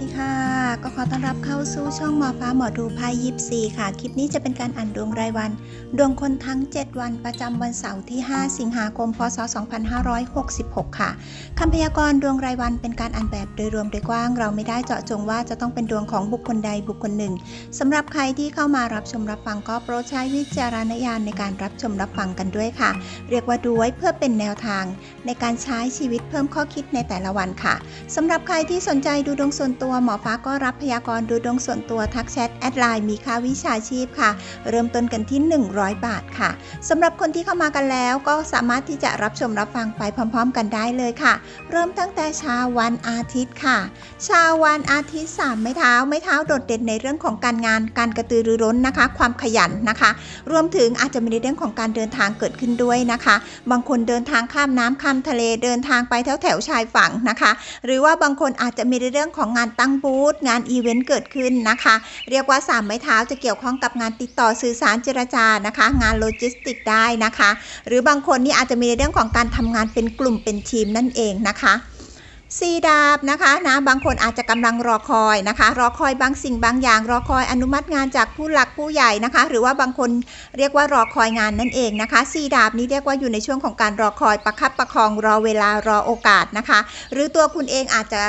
ดีค่ะ ก็ขอต้อนรับเข้าสู่ช่องหมอฟ้าหมอดูพายยิปซีค่ะ คลิปนี้จะเป็นการอ่านดวงรายวัน ดวงคนทั้ง 7 วันประจำวันเสาร์ที่ 5 สิงหาคม พศ 2566 ค่ะคำพยากรณ์ดวงรายวันเป็นการอ่านแบบโดยรวมโดยกว้าง เราไม่ได้เจาะจงว่าจะต้องเป็นดวงของบุคคลใดบุคคลหนึ่งสำหรับใครที่เข้ามารับชมรับฟังก็โปรดใช้วิจารณญาณในการรับชมรับฟังกันด้วยค่ะ เรียกว่าดูไว้เพื่อเป็นแนวทาง ในการใช้ชีวิตเพิ่มข้อคิดในแต่ละวันค่ะสำหรับใครที่สนใจดูดวงส่วนตัวหมอฟ้าก็รับพยากรณ์ดูดวงส่วนตัวทักแชทแอดไลน์มีค่าวิชาชีพค่ะ เริ่มต้นกันที่ 100 บาทค่ะสำหรับคนที่เข้ามากันแล้วก็สามารถที่จะรับชมรับฟังไปพร้อม ๆ กันได้เลยค่ะ เริ่มตั้งแต่เช้าวันอาทิตย์ค่ะเช้าวันอาทิตย์สามไม้เท้าไม้เท้าโดดเด่นในเรื่องของการงานการกระตือรือร้นนะคะ ความขยันนะคะ รวมถึงอาจจะมีในเรื่องของการเดินทางเกิดขึ้นด้วยนะคะ บางคนเดินทางข้ามน้ำข้ามทะเลเดินทางไปแถวแถวชายฝั่งนะคะ หรือว่าบางคนอาจจะมีในเรื่องของงานตั้งบูธงานอีเวนต์เกิดขึ้นนะคะ เรียกว่าสามไม้เท้าจะเกี่ยวข้องกับงานติดต่อสื่อสารเจรจานะคะ งานโลจิสติกได้นะคะ หรือบางคนนี่อาจจะมีในเรื่องของการทำงานเป็นกลุ่มเป็นทีมนั่นเองนะคะสีดาบนะคะนะบางคนอาจจะกำลังรอคอยนะคะ รอคอยบางสิ่งบางอย่าง รอคอยอนุมัติงานจากผู้หลักผู้ใหญ่นะคะ หรือว่าบางคนเรียกว่ารอคอยงานนั่นเองนะคะสีดาบนี้เรียกว่าอยู่ในช่วงของการรอคอยประคับประคองรอเวลารอโอกาสนะคะ หรือตัวคุณเองอาจจะ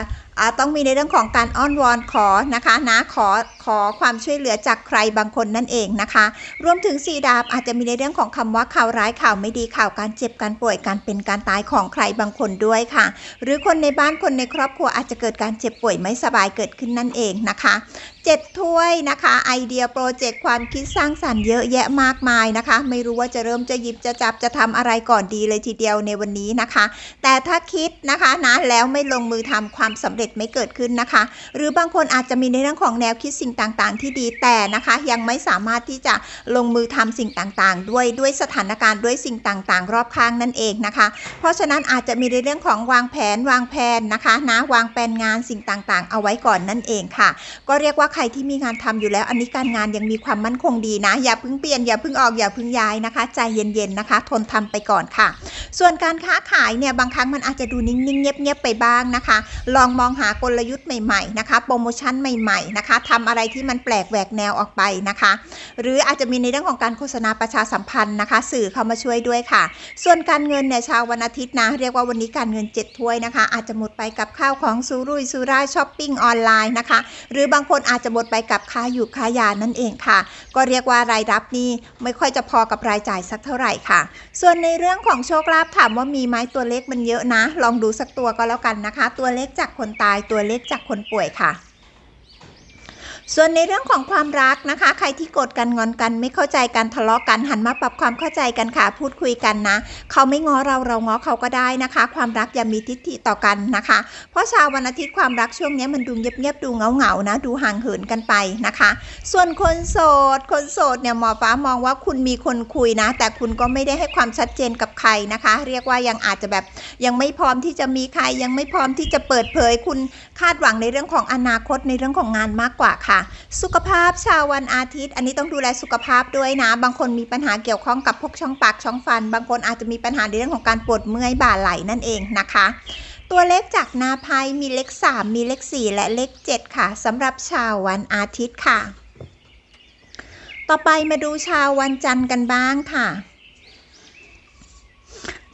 ต้องมีในเรื่องของการอ้อนวอนขอนะคะนะขอขอความช่วยเหลือจากใครบางคนนั่นเองนะคะ รวมถึงสีดาบอาจจะมีในเรื่องของคำว่าข่าวร้ายข่าวไม่ดีข่าวการเจ็บการป่วยการเป็นการตายของใครบางคนด้วยค่ะ หรือคนในบ้านคนในครอบครัวอาจจะเกิดการเจ็บป่วยไม่สบายเกิดขึ้นนั่นเองนะคะเจ็ดถ้วยนะคะ ไอเดียโปรเจกต์ความคิดสร้างสรรค์เยอะแยะมากมายนะคะ ไม่รู้ว่าจะเริ่มจะหยิบจะจับจะทำอะไรก่อนดีเลยทีเดียวในวันนี้นะคะ แต่ถ้าคิดนะคะนะแล้วไม่ลงมือทำความสำเร็จไม่เกิดขึ้นนะคะ หรือบางคนอาจจะมีในเรื่องของแนวคิดสิ่งต่างๆ ที่ดีแต่นะคะ ยังไม่สามารถที่จะลงมือทำสิ่งต่างๆ ด้วยด้วยสถานการณ์ด้วยสิ่งต่างๆ รอบข้างนั่นเองนะคะ เพราะฉะนั้นอาจจะมีในเรื่องของวางแผนวางแผนนะคะนะวางแผนงานสิ่งต่างๆ เอาไว้ก่อนนั่นเองค่ะ ก็เรียกว่าใครที่มีงานทำอยู่แล้ว อันนี้การงานยังมีความมั่นคงดีนะ อย่าพิ่งเปลี่ยนอย่าพิ่งออกอย่าพิ่งย้ายนะคะ ใจเย็นๆนะคะ ทนทำไปก่อนค่ะ ส่วนการค้าขายเนี่ยบางครั้งมันอาจจะดูนิ่งๆเงียบๆไปบ้างนะคะ ลองมองหากลยุทธ์ใหม่ๆนะคะ โปรโมชั่นใหม่ๆนะคะทำอะไรที่มันแปลกแหวกแนวออกไปนะคะ หรืออาจจะมีในเรื่องของการโฆษณาประชาสัมพันธ์นะคะ สื่อเข้ามาช่วยด้วยค่ะ ส่วนการเงินเนี่ยชาววันอาทิตย์นะเรียกว่าวันนี้การเงินเจ็ดถ้วยนะคะ อาจจะหมดไปกับข้าวของซูรุ่ยซูร่ายช้อปปิ้งออนไลน์นะคะ หรือบางคนอาจจะหมดไปกับค่าอยู่ค่ายานั่นเองค่ะ ก็เรียกว่ารายรับนี่ไม่ค่อยจะพอกับรายจ่ายสักเท่าไหร่ค่ะ ส่วนในเรื่องของโชคลาภถามว่ามีไหมตัวเลขมันเยอะนะ ลองดูสักตัวก็แล้วกันนะคะ ตัวเลขจากคนตายตัวเลขจากคนป่วยค่ะ ส่วนในเรื่องของความรักนะคะ ใครที่โกรธกันงอนกันไม่เข้าใจกันทะเลาะกันหันมาปรับความเข้าใจกันค่ะ พูดคุยกันนะ เขาไม่ง้อเราเราง้อเขาก็ได้นะคะ ความรักอย่ามีทิฏฐิต่อกันนะคะ เพราะชาววันอาทิตย์ความรักช่วงนี้มันดูเงียบๆดูเหงาๆนะ ดูห่างเหินกันไปนะคะ ส่วนคนโสด คนโสดเนี่ยหมอฟ้ามองว่าคุณมีคนคุยนะ แต่คุณก็ไม่ได้ให้ความชัดเจนกับใครนะคะ เรียกว่ายังอาจจะแบบยังไม่พร้อมที่จะมีใคร ยังไม่พร้อมที่จะเปิดเผยคุณคาดหวังในเรื่องของอนาคตในเรื่องของงานมากกว่าค่ะ สุขภาพชาววันอาทิตย์ อันนี้ต้องดูแลสุขภาพด้วยนะ บางคนมีปัญหาเกี่ยวข้องกับพวกช่องปากช่องฟัน บางคนอาจจะมีปัญหาในเรื่องของการปวดเมื่อยบ่าไหล่นั่นเองนะคะตัวเลขจากนาไพมีเลข 3 มีเลข 4 และเลข 7 ค่ะสำหรับชาววันอาทิตย์ค่ะ ต่อไปมาดูชาววันจันทร์กันบ้างค่ะ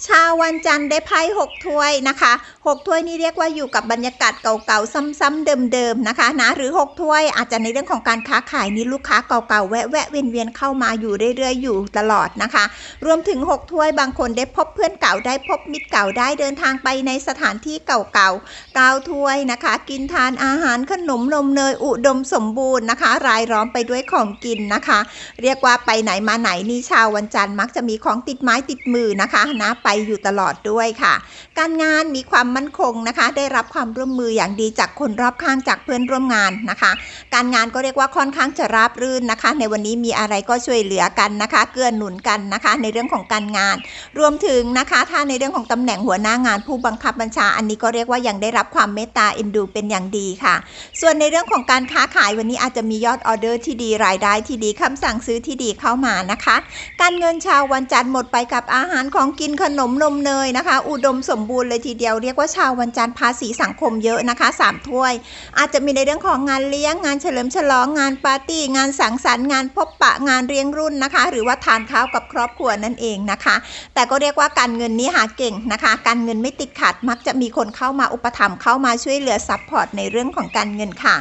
ชาววันจันทร์ได้ไพ่หกถ้วยนะคะ หกถ้วยนี่เรียกว่าอยู่กับบรรยากาศเก่าๆ ซ้ำๆเดิมๆนะคะนะหรือหกถ้วยอาจจะในเรื่องของการค้าขายนี่ลูกค้าเก่าๆ แวะแวะเวียนเวียนๆเข้ามาอยู่เรื่อยๆ อยู่ตลอดนะคะ รวมถึงหกถ้วยบางคนได้พบเพื่อนเก่าได้พบมิตรเก่าได้เดินทางไปในสถานที่เก่าๆเก้าถ้วยนะคะ กินทานอาหารขนมนมเนยอุดมสมบูรณ์นะคะ รายล้อมไปด้วยของกินนะคะ เรียกว่าไปไหนมาไหนนี่ชาววันจันทร์มักจะมีของติดไม้ติดมือนะคะนะไปอยู่ตลอดด้วยค่ะ การงานมีความมั่นคงนะคะ ได้รับความร่วมมืออย่างดีจากคนรอบข้างจากเพื่อนร่วมงานนะคะ การงานก็เรียกว่าค่อนข้างจะราบรื่นนะคะ ในวันนี้มีอะไรก็ช่วยเหลือกันนะคะ เกื้อหนุนกันนะคะ ในเรื่องของการงาน รวมถึงนะคะ ถ้าในเรื่องของตำแหน่งหัวหน้างานผู้บังคับบัญชา อันนี้ก็เรียกว่ายังได้รับความเมตตาเอ็นดูเป็นอย่างดีค่ะ ส่วนในเรื่องของการค้าขายวันนี้อาจจะมียอดออเดอร์ที่ดีรายได้ที่ดีคำสั่งซื้อที่ดีเข้ามานะคะ การเงินชาววันจันทร์หมดไปกับอาหารของกินขนมนมเนยนะคะ อุดมสมบูรณ์เลยทีเดียวเรียกว่าชาววันจันทร์ภาษีสังคมเยอะนะคะสามถ้วย อาจจะมีในเรื่องของงานเลี้ยงงานเฉลิมฉลองงานปาร์ตี้ งานสังสรรค์งานพบปะงานเลี้ยงรุ่นนะคะ หรือว่าทานข้าวกับครอบครัวนั่นเองนะคะ แต่ก็เรียกว่าการเงินนี้หาเก่งนะคะ การเงินไม่ติดขัดมักจะมีคนเข้ามาอุปถัมภ์เข้ามาช่วยเหลือซัพพอร์ตในเรื่องของการเงินค่ะ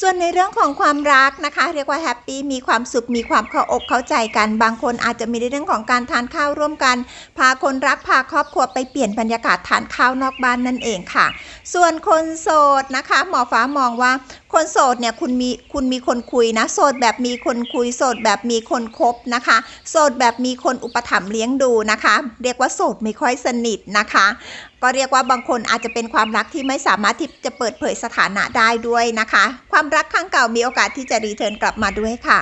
ส่วนในเรื่องของความรักนะคะ เรียกว่าแฮปปี้มีความสุขมีความเข้าอกเข้าใจกันบางคนอาจจะมีในเรื่องของการทานข้าวร่วมกัน พาคนรักพาครอบครัวไปเปลี่ยนบรรยากาศทานข้าวนอกบ้านนั่นเองค่ะ ส่วนคนโสดนะคะ หมอฟ้ามองว่าคนโสดเนี่ยคุณมีคุณมีคนคุยนะ โสดแบบมีคนคุย โสดแบบมีคนคบนะคะ โสดแบบมีคนอุปถัมภ์เลี้ยงดูนะคะ เรียกว่าโสดไม่ค่อยสนิทนะคะ ก็เรียกว่าบางคนอาจจะเป็นความรักที่ไม่สามารถที่จะเปิดเผยสถานะได้ด้วยนะคะ ความรักครั้งเก่ามีโอกาสที่จะรีเทิร์นกลับมาด้วยค่ะ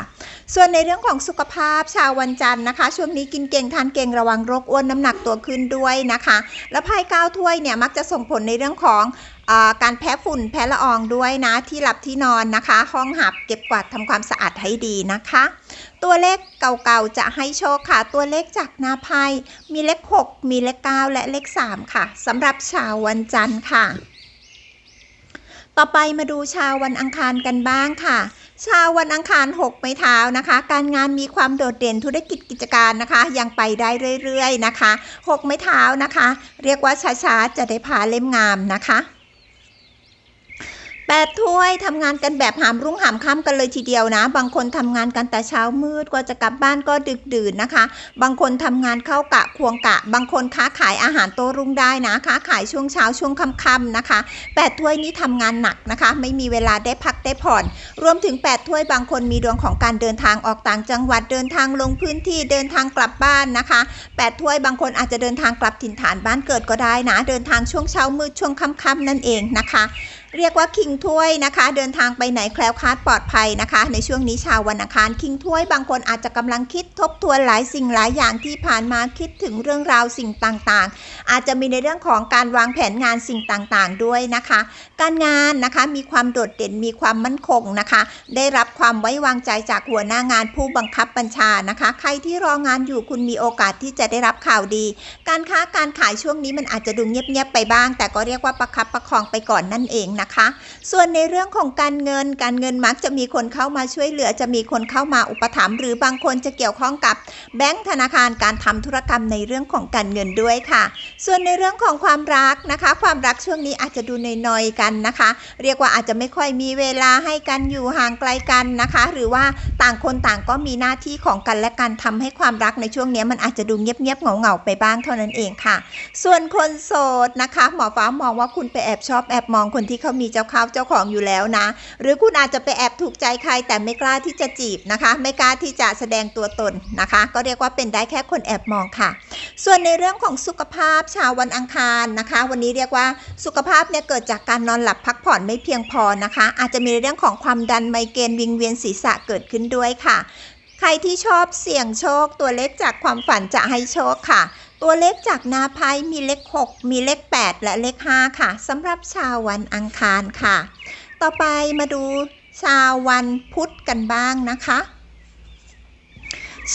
ส่วนในเรื่องของสุขภาพชาววันจันทร์นะคะ ช่วงนี้กินเก่งทานเก่งระวังโรคอ้วนน้ำหนักตัวขึ้นด้วยนะคะ และไพ่เก้าถ้วยเนี่ยมักจะส่งผลในเรื่องของ การแพ้ฝุ่นแพ้ละอองด้วยนะที่หลับที่นอนนะคะ ห้องหับเก็บกวาดทำความสะอาดให้ดีนะคะ ตัวเลขเก่าๆจะให้โชคค่ะ ตัวเลขจากหน้าไพ่มีเลข 6 มีเลข 9 และเลข 3 ค่ะสำหรับชาววันจันทร์ค่ะ ต่อไปมาดูชาววันอังคารกันบ้างค่ะชาววันอังคาร 6 ไม้เท้านะคะ การงานมีความโดดเด่นธุรกิจกิจการนะคะ ยังไปได้เรื่อยๆนะคะ 6 ไม้เท้านะคะ เรียกว่าช้าๆจะได้พาเล่มงามนะคะ แปดถ้วยทำงานกันแบบหามรุ่งหามค่ำกันเลยทีเดียวนะ บางคนทำงานกันแต่เช้ามืดกว่าจะกลับบ้านก็ดึกดื่นนะคะ บางคนทำงานเข้ากะควงกะ บางคนค้าขายอาหารโตรุ่งได้นะค้าขายช่วงเช้าช่วงค่ำๆนะคะแปดถ้วยนี้ทำงานหนักนะคะ ไม่มีเวลาได้พักได้ผ่อน รวมถึง8ถ้วยบางคนมีดวงของการเดินทางออกต่างจังหวัดเดินทางลงพื้นที่เดินทางกลับบ้านนะคะ8ถ้วยบางคนอาจจะเดินทางกลับถิ่นฐานบ้านเกิดก็ได้นะ เดินทางช่วงเช้ามืดช่วงค่ำๆนั่นเองนะคะ เรียกว่าคิงถ้วยนะคะ เดินทางไปไหนแคล้วคลาดปลอดภัยนะคะ ในช่วงนี้ชาววันอังคารคิงถ้วยบางคนอาจจะกำลังคิดทบทวนหลายสิ่งหลายอย่างที่ผ่านมาคิดถึงเรื่องราวสิ่งต่างๆ อาจจะมีในเรื่องของการวางแผนงานสิ่งต่างๆ ด้วยนะคะ การงานนะคะมีความโดดเด่นมีความมั่นคงนะคะ ได้รับความไว้วางใจจากหัวหน้างานผู้บังคับบัญชานะคะ ใครที่รองานอยู่คุณมีโอกาสที่จะได้รับข่าวดี การค้าการขายช่วงนี้มันอาจจะดูเงียบๆไปบ้าง แต่ก็เรียกว่าประคับประคองไปก่อนนั่นเองนะคะ ส่วนในเรื่องของการเงิน การเงินมักจะมีคนเข้ามาช่วยเหลือ จะมีคนเข้ามาอุปถัมภ์หรือบางคนจะเกี่ยวข้องกับแบงก์ธนาคารการทำธุรกรรมในเรื่องของการเงินด้วยค่ะ ส่วนในเรื่องของความรักนะคะ ความรักช่วงนี้อาจจะดูนอยๆกันนะคะ เรียกว่าอาจจะไม่ค่อยมีเวลาให้กันอยู่ห่างไกลกันนะคะ หรือว่าต่างคนต่างก็มีหน้าที่ของกันและกันทำให้ความรักในช่วงนี้มันอาจจะดูเงียบๆเหงาๆไปบ้างเท่านั้นเองค่ะ ส่วนคนโสดนะคะ หมอฟ้ามองว่าคุณไปแอบชอบแอบมองคนที่เขามีเจ้าข้าวเจ้าของอยู่แล้วนะ หรือคุณอาจจะไปแอบถูกใจใคร แต่ไม่กล้าที่จะจีบนะคะ ไม่กล้าที่จะแสดงตัวตนนะคะ ก็เรียกว่าเป็นได้แค่คนแอบมองค่ะ ส่วนในเรื่องของสุขภาพชาววันอังคารนะคะ วันนี้เรียกว่าสุขภาพเนี่ยเกิดจากการนอนหลับพักผ่อนไม่เพียงพอนะคะ อาจจะมีเรื่องของความดันไมเกรนวิงเวียนศีรษะเกิดขึ้นด้วยค่ะใครที่ชอบเสี่ยงโชคตัวเลขจากความฝันจะให้โชคค่ะ ตัวเลขจากนาไพ่มีเลข 6 มีเลข 8 และเลข 5 ค่ะสำหรับชาววันอังคารค่ะ ต่อไปมาดูชาววันพุธกันบ้างนะคะ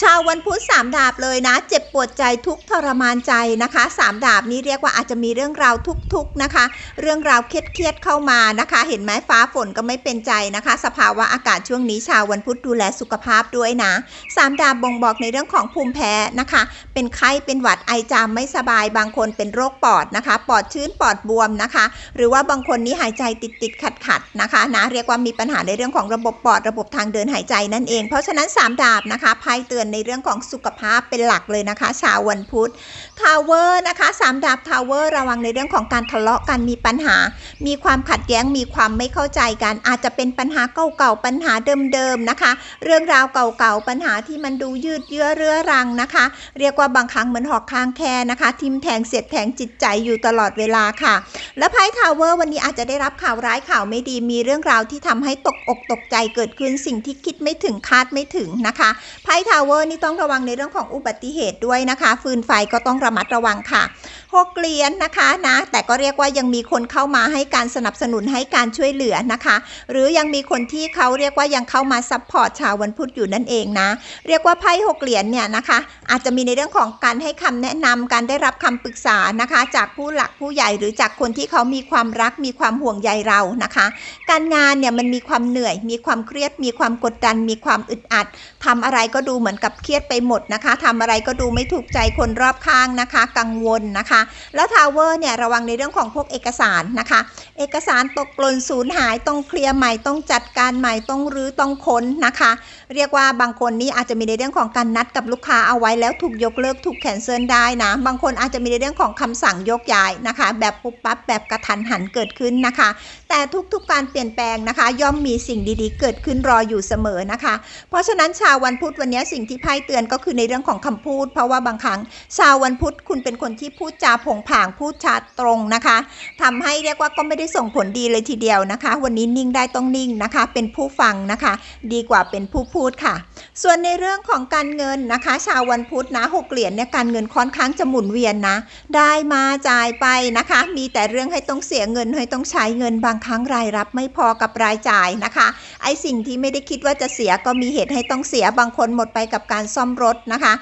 ชาววันพุธสามดาบเลยนะ เจ็บปวดใจทุกทรมานใจนะคะสามดาบนี้เรียกว่าอาจจะมีเรื่องราวทุกๆนะคะ เรื่องราวเครียดๆเข้ามานะคะ เห็นไหมฟ้าฝนก็ไม่เป็นใจนะคะ สภาวะอากาศช่วงนี้ชาววันพุธดูแลสุขภาพด้วยนะสามดาบบ่งบอกในเรื่องของภูมิแพ้นะคะ เป็นไข้เป็นหวัดไอจามไม่สบายบางคนเป็นโรคปอดนะคะ ปอดชื้นปอดบวมนะคะ หรือว่าบางคนนี้หายใจติดติดขัดขัดๆนะคะนะเรียกว่ามีปัญหาในเรื่องของระบบปอดระบบทางเดินหายใจนั่นเอง เพราะฉะนั้นสามดาบนะคะไพ่เตือนในเรื่องของสุขภาพเป็นหลักเลยนะคะ ชาววันพุธทาวเวอร์นะคะสามดาบทาวเวอร์ระวังในเรื่องของการทะเลาะกันมีปัญหา มีความขัดแย้งมีความไม่เข้าใจกัน อาจจะเป็นปัญหาเก่าๆปัญหาเดิมๆนะคะ เรื่องราวเก่าๆปัญหาที่มันดูยืดเยื้อเรื้อรังนะคะ เรียกว่าบางครั้งเหมือนหอกข้างแค่นะคะ ทิมแทงเสียดแทงจิตใจอยู่ตลอดเวลาค่ะ และไพ่ทาวเวอร์วันนี้อาจจะได้รับข่าวร้ายข่าวไม่ดีมีเรื่องราวที่ทำให้ตกอกตกใจเกิดขึ้นสิ่งที่คิดไม่ถึงคาดไม่ถึงนะคะไพ่ทาววอร์นี่ต้องระวังในเรื่องของอุบัติเหตุด้วยนะคะ ฟืนไฟก็ต้องระมัดระวังค่ะหกเหรียญนนะคะนะแต่ก็เรียกว่ายังมีคนเข้ามาให้การสนับสนุนให้การช่วยเหลือนะคะ หรือยังมีคนที่เขาเรียกว่ายังเข้ามาซัพพอร์ตชาววันพุธอยู่นั่นเองนะ เรียกว่าไพ่หกเหรียญเนี่ยนะคะ อาจจะมีในเรื่องของการให้คำแนะนำการได้รับคำปรึกษานะคะ จากผู้หลักผู้ใหญ่หรือจากคนที่เขามีความรักมีความห่วงใยเรานะคะ การงานเนี่ยมันมีความเหนื่อย มีความเครียด มีความกดดัน มีความอึดอัดทำอะไรก็ดูเหมือนกับเครียดไปหมดนะคะทำอะไรก็ดูไม่ถูกใจคนรอบข้างนะคะ กังวลนะคะแล้วทาวเวอร์เนี่ยระวังในเรื่องของพวกเอกสารนะคะ เอกสารตกหล่นสูญหายต้องเคลียร์ใหม่ต้องจัดการใหม่ต้องรื้อต้องค้นนะคะเรียกว่าบางคนนี้อาจจะมีในเรื่องของการนัดกับลูกค้าเอาไว้แล้วถูกยกเลิกถูกแคนเซิลได้นะ บางคนอาจจะมีในเรื่องของคำสั่งยกย้ายนะคะ แบบปุ๊บปั๊บแบบกระทันหันเกิดขึ้นนะคะ แต่ทุกๆการเปลี่ยนแปลงนะคะ ย่อมมีสิ่งดีๆ เกิดขึ้นรออยู่เสมอนะคะ เพราะฉะนั้นชาววันพุธวันนี้สิ่งที่ไพ่เตือนก็คือในเรื่องของคำพูด เพราะว่าบางครั้งชาววันพุธคุณเป็นคนที่พูดจาผงผางพูดจาตรงนะคะทำให้เรียกว่าก็ไม่ได้ส่งผลดีเลยทีเดียวนะคะ วันนี้นิ่งได้ต้องนิ่งนะคะ เป็นผู้ฟังนะคะ ดีกว่าเป็นผู้พุธค่ะ ส่วนในเรื่องของการเงินนะคะ ชาววันพุธนะหกเหรียญเนี่ยการเงินค่อนข้างจะหมุนเวียนนะ ได้มาจ่ายไปนะคะ มีแต่เรื่องให้ต้องเสียเงินให้ต้องใช้เงินบางครั้งรายรับไม่พอกับรายจ่ายนะคะ ไอสิ่งที่ไม่ได้คิดว่าจะเสียก็มีเหตุให้ต้องเสียบางคนหมดไปกับการซ่อมรถนะคะ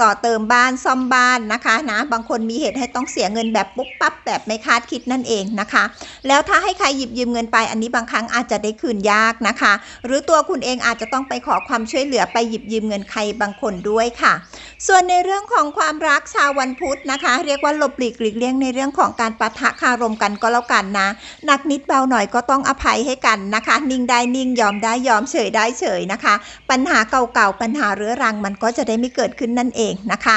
ก่อเติมบ้านซ่อมบ้านนะคะนะบางคนมีเหตุให้ต้องเสียเงินแบบปุ๊บปั๊บแบบไม่คาดคิดนั่นเองนะคะ แล้วถ้าให้ใครหยิบยืมเงินไปอันนี้บางครั้งอาจจะได้คืนยากนะคะ หรือตัวคุณเองอาจจะต้องไปขอความช่วยเหลือไปหยิบยืมเงินใครบางคนด้วยค่ะ ส่วนในเรื่องของความรักชาววันพุธนะคะ เรียกว่าหลบหลีกหลีกเลี่ยงในเรื่องของการปะทะคารมกันก็แล้วกันนะหนักนิดเบาหน่อยก็ต้องอภัยให้กันนะคะ นิ่งได้นิ่งยอมได้ยอมเฉยได้เฉยนะคะ ปัญหาเก่าๆปัญหาเรื้อรังมันก็จะได้ไม่เกิดขึ้นนั่นเองนะคะ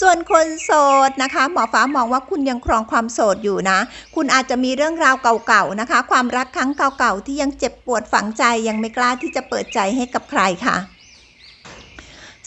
ส่วนคนโสดนะคะ หมอฟ้ามองว่าคุณยังครองความโสดอยู่นะ คุณอาจจะมีเรื่องราวเก่าๆนะคะ ความรักครั้งเก่าๆที่ยังเจ็บปวดฝังใจยังไม่กล้าที่จะเปิดใจให้กับใครค่ะ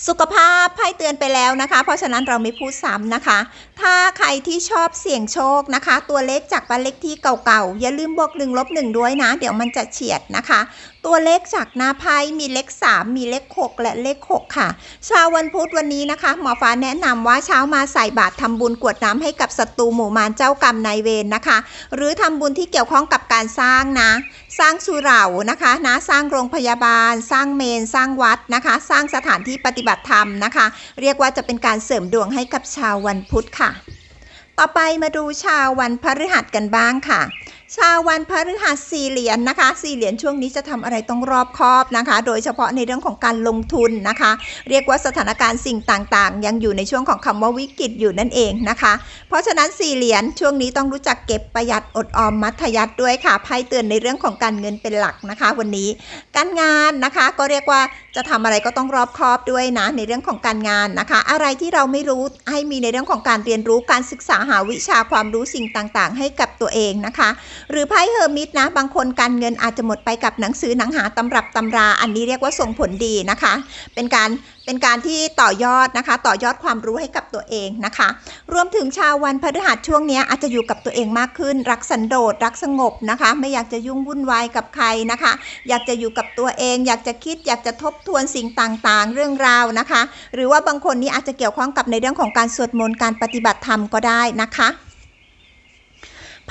สุขภาพไพ่เตือนไปแล้วนะคะ เพราะฉะนั้นเราไม่พูดซ้ำนะคะ ถ้าใครที่ชอบเสี่ยงโชคนะคะ ตัวเลขจากบ้านเลขที่เก่าๆ อย่าลืมบวกหนึ่งลบหนึ่งด้วยนะ เดี๋ยวมันจะเฉียดนะคะตัวเลขจากหน้าไพ่มีเลข 3 มีเลข 6 และเลข 6 ค่ะ ชาววันพุธวันนี้นะคะ หมอฟ้าแนะนำว่าเช้ามาใส่บาตรทำบุญกวดน้ำให้กับศัตรูหมู่มารเจ้ากรรมนายเวรนะคะ หรือทำบุญที่เกี่ยวข้องกับการสร้างนะ สร้างสุเหร่านะคะนะสร้างโรงพยาบาล สร้างเมน สร้างวัดนะคะ สร้างสถานที่ปฏิบัติธรรมนะคะ เรียกว่าจะเป็นการเสริมดวงให้กับชาววันพุธค่ะ ต่อไปมาดูชาววันพฤหัสกันบ้างค่ะ ชาววันพฤหัสสี่เหรียญนะคะสี่เหรียญช่วงนี้จะทำอะไรต้องรอบคอบนะคะ โดยเฉพาะในเรื่องของการลงทุนนะคะ เรียกว่าสถานการณ์สิ่งต่างๆ ยังอยู่ในช่วงของคำว่าวิกฤตอยู่นั่นเองนะคะ เพราะฉะนั้นสี่เหรียญช่วงนี้ต้องรู้จักเก็บประหยัดอดออมมัธยัติด้วยค่ะไพ่เตือนในเรื่องของการเงินเป็นหลักนะคะ วันนี้การงานนะคะก็เรียกว่าจะทำอะไรก็ต้องรอบคอบด้วยนะในเรื่องของการงานนะคะ อะไรที่เราไม่รู้ให้มีในเรื่องของการเรียนรู้การศึกษาหาวิชาความรู้สิ่งต่างๆ ให้กับตัวเองนะคะหรือไพ่เฮอร์มิตนะ บางคนการเงินอาจจะหมดไปกับหนังสือหนังหาตำรับตำรา อันนี้เรียกว่าส่งผลดีนะคะ เป็นการเป็นการที่ต่อยอดนะคะ ต่อยอดความรู้ให้กับตัวเองนะคะ รวมถึงชาววันพฤหัสช่วงนี้อาจจะอยู่กับตัวเองมากขึ้น รักสันโดษรักสงบนะคะ ไม่อยากจะยุ่งวุ่นวายกับใครนะคะ อยากจะอยู่กับตัวเอง อยากจะคิดอยากจะทบทวนสิ่งต่างๆ เรื่องราวนะคะ หรือว่าบางคนนี้อาจจะเกี่ยวข้องกับในเรื่องของการสวดมนต์การปฏิบัติธรรมก็ได้นะคะ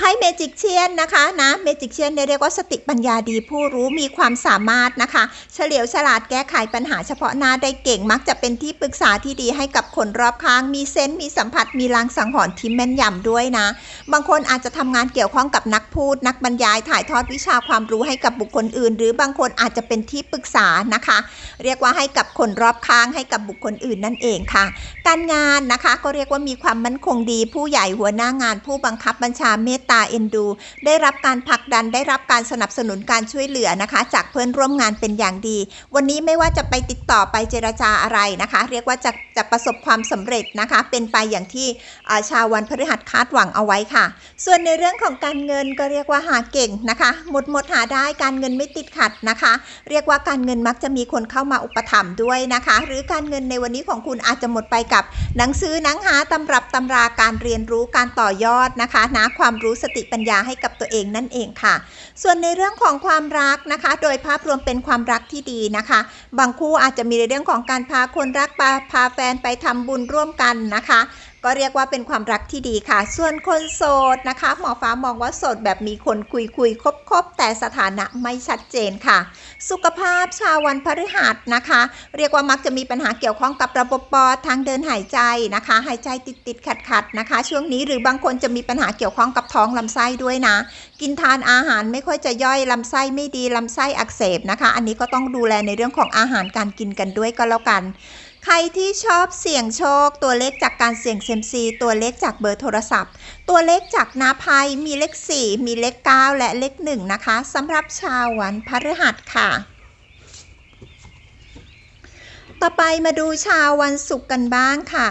ไพ่เมจิกเชียนนะคะนะเมจิกเชียนเรียกว่าสติปัญญาดีผู้รู้มีความสามารถนะคะ เฉลียวฉลาดแก้ไขปัญหาเฉพาะหน้าได้เก่งมักจะเป็นที่ปรึกษาที่ดีให้กับคนรอบข้าง มีเซนส์มีสัมผัสมีลางสังหรณ์ที่แม่นยำด้วยนะ บางคนอาจจะทำงานเกี่ยวข้องกับนักพูด นักบรรยายถ่ายทอดวิชาความรู้ให้กับบุคคลอื่น หรือบางคนอาจจะเป็นที่ปรึกษานะคะ เรียกว่าให้กับคนรอบข้างให้กับบุคคลอื่นนั่นเองค่ะ การงานนะคะก็เรียกว่ามีความมั่นคงดี ผู้ใหญ่หัวหน้างาน ผู้บังคับบัญชาเมตตาเอ็นดู ได้รับการผลักดันได้รับการสนับสนุนการช่วยเหลือนะคะ จากเพื่อนร่วมงานเป็นอย่างดี วันนี้ไม่ว่าจะไปติดต่อไปเจรจาอะไรนะคะ เรียกว่าจะจะประสบความสำเร็จนะคะ เป็นไปอย่างที่อ่าชาววันพฤหัสคาดหวังเอาไว้ค่ะ ส่วนในเรื่องของการเงินก็เรียกว่าหาเก่งนะคะ หมดหมดหาได้การเงินไม่ติดขัดนะคะ เรียกว่าการเงินมักจะมีคนเข้ามาอุปถัมภ์ด้วยนะคะ หรือการเงินในวันนี้ของคุณอาจจะหมดไปกับ หนังสือหนังหาตำรับตำราการเรียนรู้การต่อยอดนะคะนะความรู้สติปัญญาให้กับตัวเองนั่นเองค่ะ ส่วนในเรื่องของความรักนะคะ โดยภาพรวมเป็นความรักที่ดีนะคะ บางคู่อาจจะมีในเรื่องของการพาคนรักพาพาแฟนไปทำบุญร่วมกันนะคะ ก็เรียกว่าเป็นความรักที่ดีค่ะ ส่วนคนโสดนะคะ หมอฟ้ามองว่าโสดแบบมีคนคุยคุยคบคบแต่สถานะไม่ชัดเจนค่ะ สุขภาพชาววันพฤหัสนะคะ เรียกว่ามักจะมีปัญหาเกี่ยวข้องกับระบบปอดทางเดินหายใจนะคะ หายใจติดติดขัดขัดนะคะ ช่วงนี้หรือบางคนจะมีปัญหาเกี่ยวข้องกับท้องลำไส้ด้วยนะ กินทานอาหารไม่ค่อยจะย่อยลำไส้ไม่ดีลำไส้อักเสบนะคะ อันนี้ก็ต้องดูแลในเรื่องของอาหารการกินกันด้วยก็แล้วกัน ใครที่ชอบเสี่ยงโชค ตัวเลขจากการเสี่ยงเซมซี ตัวเลขจากเบอร์โทรศัพท์ ตัวเลขจากนาภัยมีเลข 4 มีเลข 9 และเลข 1 นะคะสำหรับชาววันพฤหัสค่ะ ต่อไปมาดูชาววันศุกร์กันบ้างค่ะ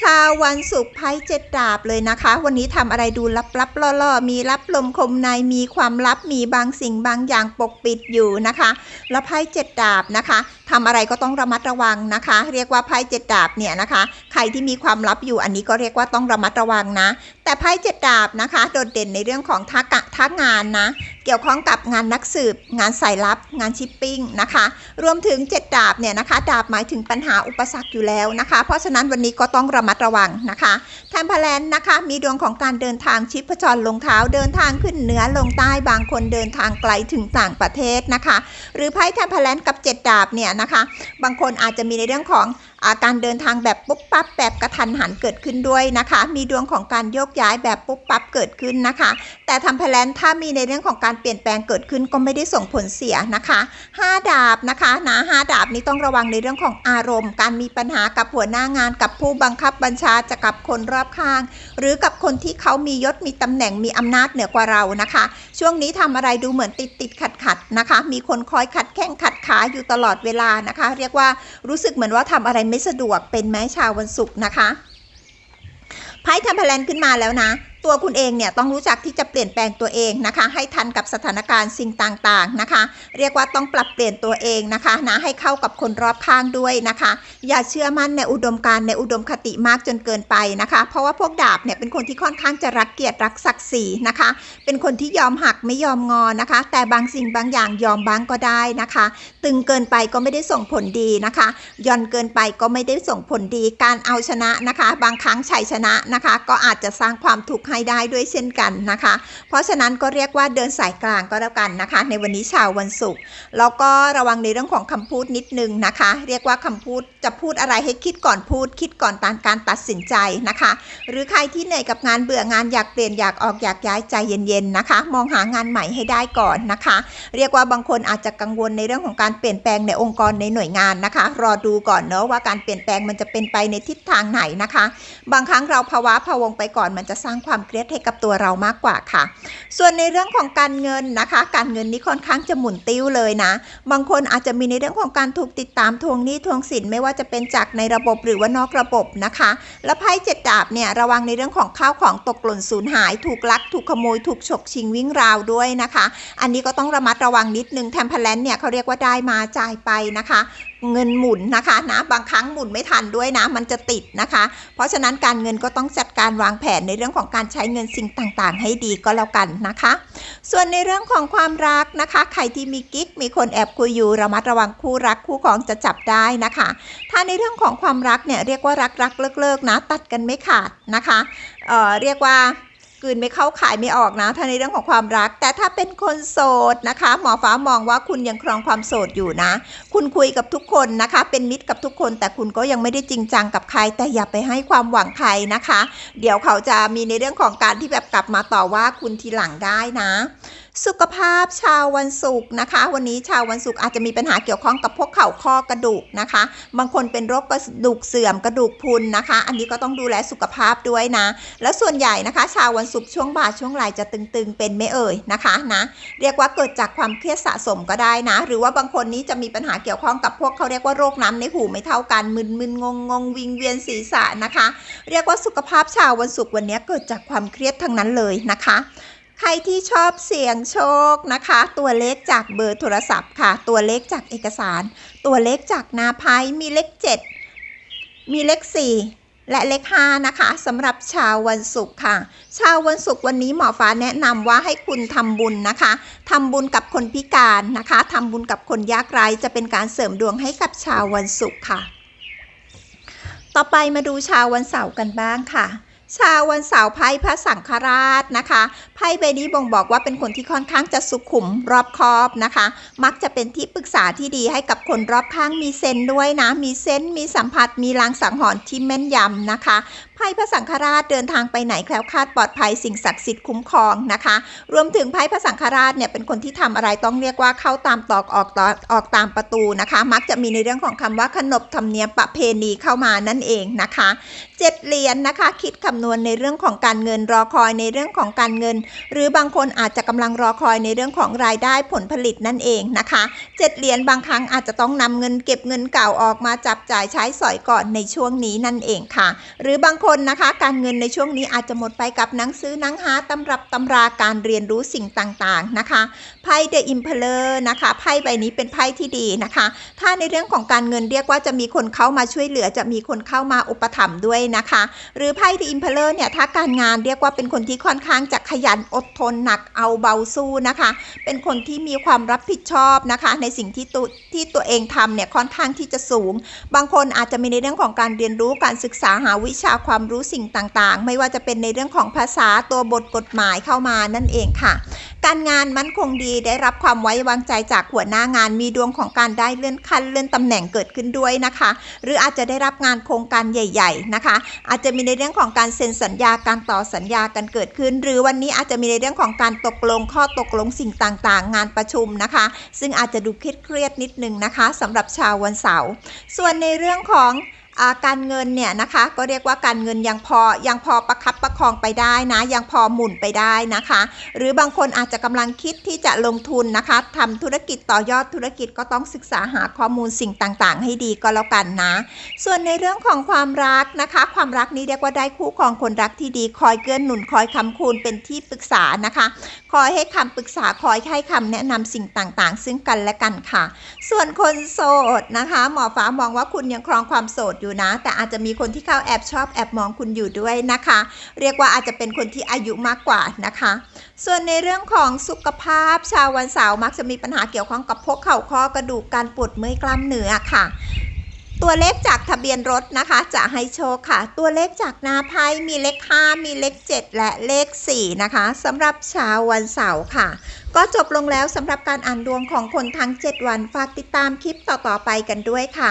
ชาววันศุกร์ไพ่เจ็ดดาบเลยนะคะ วันนี้ทำอะไรดูลับๆล่อๆ มีรับลมคมในมีความลับมีบางสิ่งบางอย่างปกปิดอยู่นะคะ แล้วไพ่เจ็ดดาบนะคะทำอะไรก็ต้องระมัดระวังนะคะ เรียกว่าไพ่เจ็ดดาบเนี่ยนะคะ ใครที่มีความลับอยู่อันนี้ก็เรียกว่าต้องระมัดระวังนะ แต่ไพ่เจ็ดดาบนะคะ โดดเด่นในเรื่องของทักะทักงานนะ เกี่ยวข้องกับงานนักสืบ งานสายลับ งานชิปปิ้งนะคะ รวมถึงเจ็ดดาบเนี่ยนะคะ ดาบหมายถึงปัญหาอุปสรรคอยู่แล้วนะคะ เพราะฉะนั้นวันนี้ก็ต้องระมัดระวังนะคะแทมเพลนนะคะ มีดวงของการเดินทางชิปจรลงเท้าเดินทางขึ้นเหนือลงใต้บางคนเดินทางไกลถึงต่างประเทศนะคะ หรือไพ่แทมเพลนกับเจ็ดดาบเนี่ยนะคะ บางคนอาจจะมีในเรื่องของอาการเดินทางแบบปุ๊บปั๊บแบบกระทันหันเกิดขึ้นด้วยนะคะ มีดวงของการโยกย้ายแบบปุ๊บปั๊บเกิดขึ้นนะคะ แต่ทำแพลนถ้ามีในเรื่องของการเปลี่ยนแปลงเกิดขึ้นก็ไม่ได้ส่งผลเสียนะคะห้าดาบนะคะนะห้าดาบนี้ต้องระวังในเรื่องของอารมณ์ การมีปัญหากับหัวหน้างานกับผู้บังคับบัญชาจะกับคนรอบข้าง หรือกับคนที่เขามียศมีตำแหน่งมีอำนาจเหนือกว่าเรานะคะ ช่วงนี้ทำอะไรดูเหมือนติดติดขัดขัดนะคะ มีคนคอยขัดแข้งขัดขาอยู่ตลอดเวลานะคะ เรียกว่ารู้สึกเหมือนว่าทำอะไรไม่สะดวกเป็นแม้ชาววันศุกร์นะคะไพ่ทำแพลนขึ้นมาแล้วนะ ตัวคุณเองเนี่ยต้องรู้จักที่จะเปลี่ยนแปลงตัวเองนะคะ ให้ทันกับสถานการณ์สิ่งต่างๆนะคะ เรียกว่าต้องปรับเปลี่ยนตัวเองนะคะนะให้เข้ากับคนรอบข้างด้วยนะคะ อย่าเชื่อมั่นในอุดมการณ์ในอุดมคติมากจนเกินไปนะคะ เพราะว่าพวกดาบเนี่ยเป็นคนที่ค่อนข้างจะรักเกียรติรักศักดิ์ศรีนะคะ เป็นคนที่ยอมหักไม่ยอมงอนะคะ แต่บางสิ่งบางอย่างยอมบ้างก็ได้นะคะ ตึงเกินไปก็ไม่ได้ส่งผลดีนะคะย่อนเกินไปก็ไม่ได้ส่งผลดี การเอาชนะนะคะ บางครั้งชัยชนะนะคะ ก็อาจจะสร้างความทุกข์ให้ได้ด้วยเช่นกันนะคะ เพราะฉะนั้นก็เรียกว่าเดินสายกลางก็แล้วกันนะคะ ในวันนี้ชาววันศุกร์แล้วก็ระวังในเรื่องของคำพูดนิดนึงนะคะ เรียกว่าคำพูดจะพูดอะไรให้คิดก่อนพูด คิดก่อนตามการตัดสินใจนะคะ หรือใครที่เหนื่อยกับงานเบื่องานอยากเปลี่ยนอยากออกอยากย้ายใจเย็นๆนะคะ มองหางานใหม่ให้ได้ก่อนนะคะ เรียกว่าบางคนอาจจะกังวลในเรื่องของการเปลี่ยนแปลงในองค์กรในหน่วยงานนะคะ รอดูก่อนเนอะว่าการเปลี่ยนแปลงมันจะเป็นไปในทิศทางไหนนะคะ บางครั้งเราภาวะพะวงไปก่อนมันจะสร้างความเครียดให้กับตัวเรามากกว่าค่ะ ส่วนในเรื่องของการเงินนะคะ การเงินนี้ค่อนข้างจะหมุนติ้วเลยนะ บางคนอาจจะมีในเรื่องของการถูกติดตามทวงหนี้ทวงสินไม่ว่าจะเป็นจากในระบบหรือว่านอกระบบนะคะ แล้วไพ่เจ็ดดาบเนี่ยระวังในเรื่องของข้าวของตกหล่นสูญหาย ถูกลัก ถูกขโมย ถูกฉกชิงวิ่งราวด้วยนะคะ อันนี้ก็ต้องระมัดระวังนิดนึงแทมเพลนเนี่ยเขาเรียกว่าได้มาจ่ายไปนะคะ เงินหมุนนะคะนะบางครั้งหมุนไม่ทันด้วยนะ มันจะติดนะคะ เพราะฉะนั้นการเงินก็ต้องจัดการวางแผนในเรื่องของการใช้เงินสิ่งต่างๆ ให้ดีก็แล้วกันนะคะ ส่วนในเรื่องของความรักนะคะ ใครที่มีกิ๊กมีคนแอบคุยอยู่ระมัดระวังคู่รักคู่ของจะจับได้นะคะ ถ้าในเรื่องของความรักเนี่ยเรียกว่ารักรักเลิกเลิกๆนะ ตัดกันไม่ขาดนะคะเออเรียกว่า กืนไม่เข้าขายไม่ออกนะถ้าในเรื่องของความรัก แต่ถ้าเป็นคนโสดนะคะ หมอฟ้ามองว่าคุณยังครองความโสดอยู่นะ คุณคุยกับทุกคนนะคะ เป็นมิตรกับทุกคน แต่คุณก็ยังไม่ได้จริงจังกับใคร แต่อย่าไปให้ความหวังใครนะคะ เดี๋ยวเขาจะมีในเรื่องของการที่แบบกลับมาต่อว่าคุณทีหลังได้นะ สุขภาพชาววันศุกร์นะคะ วันนี้ชาววันศุกร์อาจจะมีปัญหาเกี่ยวข้องกับพวกเข่าข้อกระดูกนะคะ บางคนเป็นโรคกระดูกเสื่อมกระดูกพุนนะคะ อันนี้ก็ต้องดูแลสุขภาพด้วยนะ แล้วส่วนใหญ่นะคะ ชาววันศุกร์ช่วงบ่ายช่วงไหล่จะตึงๆ เป็นไม่เอ่ยนะคะนะเรียกว่าเกิดจากความเครียดสะสมก็ได้นะ หรือว่าบางคนนี้จะมีปัญหาเกี่ยวข้องกับพวกเขาเรียกว่าโรคน้ำในหูไม่เท่ากันมึนๆงงๆวิงเวียนศีรษะนะคะ เรียกว่าสุขภาพชาววันศุกร์วันนี้เกิดจากความเครียดทั้งนั้นเลยนะคะ ใครที่ชอบเสี่ยงโชคนะคะ ตัวเลขจากเบอร์โทรศัพท์ค่ะ ตัวเลขจากเอกสาร ตัวเลขจากนาไพ่มีเลข 7 มีเลข 4และเลข5นะคะสำหรับชาววันศุกร์ค่ะ ชาววันศุกร์วันนี้หมอฟ้าแนะนำว่าให้คุณทำบุญนะคะทำบุญกับคนพิการนะคะทำบุญกับคนยากไร้จะเป็นการเสริมดวงให้กับชาววันศุกร์ค่ะ ต่อไปมาดูชาววันเสาร์กันบ้างค่ะ ชาววันเสาร์ไพ่พระสังฆราชนะคะไพ่ใบนี้บ่งบอกว่าเป็นคนที่ค่อนข้างจะสุขุมรอบคอบนะคะ มักจะเป็นที่ปรึกษาที่ดีให้กับคนรอบข้างมีเซนด้วยนะ มีเซนมีสัมผัสมีลางสังหรณ์ที่แม่นยำนะคะ ไพ่พระสังฆราชเดินทางไปไหนแคล้วคลาดปลอดภัยสิ่งศักดิ์สิทธิ์คุ้มครองนะคะ รวมถึงไพ่พระสังฆราชเนี่ยเป็นคนที่ทำอะไรต้องเรียกว่าเข้าตามตอกออกตอออกตามประตูนะคะ มักจะมีในเรื่องของคำว่าขนบธรรมเนียมประเพณีเข้ามานั่นเองนะคะเจ็ดเหรียญนะคะ คิดคำนวณในเรื่องของการเงินรอคอยในเรื่องของการเงิน หรือบางคนอาจจะกำลังรอคอยในเรื่องของรายได้ผลผลิตนั่นเองนะคะเจ็ดเหรียญบางครั้งอาจจะต้องนำเงินเก็บเงินเก่าออกมาจับจ่ายใช้สอยก่อนในช่วงนี้นั่นเองค่ะ หรือบางคนคนะคะ การเงินในช่วงนี้อาจจะหมดไปกับหนังสือหนังหาตำรับตำราการเรียนรู้สิ่งต่างๆนะคะไพ่เดอะอิมเพลอร์นะคะไพ่ใบนี้เป็นไพ่ที่ดีนะคะ ถ้าในเรื่องของการเงินเรียกว่าจะมีคนเข้ามาช่วยเหลือจะมีคนเข้ามาอุปถัมภ์ด้วยนะคะ หรือไพ่เดอะอิมเพลอร์เนี่ยถ้าการงานเรียกว่าเป็นคนที่ค่อนข้างจะขยันอดทนหนักเอาเบาสู้นะคะ เป็นคนที่มีความรับผิดชอบนะคะ ในสิ่งที่ตัวที่ตัวเองทำเนี่ยค่อนข้างที่จะสูง บางคนอาจจะมีในเรื่องของการเรียนรู้การศึกษาหาวิชาความความรู้สิ่งต่างๆ ไม่ว่าจะเป็นในเรื่องของภาษาตัวบทกฎหมายเข้ามานั่นเองค่ะ การงานมั่นคงดีได้รับความไว้วางใจจากหัวหน้างานมีดวงของการได้เลื่อนขั้นเลื่อนตำแหน่งเกิดขึ้นด้วยนะคะ หรืออาจจะได้รับงานโครงการใหญ่ ๆนะคะ อาจจะมีในเรื่องของการเซ็นสัญญาการต่อสัญญากันเกิดขึ้น หรือวันนี้อาจจะมีในเรื่องของการตกลงข้อตกลงสิ่งต่างๆ งานประชุมนะคะ ซึ่งอาจจะดูเครียดๆนิดนึงนะคะสำหรับชาววันเสาร์ส่วนในเรื่องของ การเงินเนี่ยนะคะก็เรียกว่าการเงินยังพอยังพอประคับประคองไปได้นะยังพอหมุนไปได้นะคะ หรือบางคนอาจจะกำลังคิดที่จะลงทุนนะคะทำธุรกิจต่อยอดธุรกิจก็ต้องศึกษาหาข้อมูลสิ่งต่างๆ ให้ดีก็แล้วกันนะ ส่วนในเรื่องของความรักนะคะ ความรักนี้เรียกว่าได้คู่ครองคนรักที่ดีคอยเกื้อหนุนคอยคำคูณเป็นที่ปรึกษานะคะ คอยให้คำปรึกษาคอยให้คำแนะนำสิ่งต่างๆ ซึ่งกันและกันค่ะ ส่วนคนโสดนะคะ หมอฟ้ามองว่าคุณยังครองความโสดอยู่นะ แต่อาจจะมีคนที่เข้าแอบชอบแอบมองคุณอยู่ด้วยนะคะ เรียกว่าอาจจะเป็นคนที่อายุมากกว่านะคะ ส่วนในเรื่องของสุขภาพ ชาววันเสาร์มักจะมีปัญหาเกี่ยวข้องกับพวกเข่าข้อกระดูกการปวดเมื่อยกล้ามเนื้อค่ะตัวเลขจากทะเบียนรถนะคะ จะให้โชคค่ะ ตัวเลขจากหนาไพ่มีเลข 5 มีเลข 7 และเลข 4 นะคะสำหรับชาววันเสาร์ค่ะ ก็จบลงแล้วสำหรับการอ่านดวงของคนทั้ง 7 วัน ฝากติดตามคลิปต่อๆไปกันด้วยค่ะ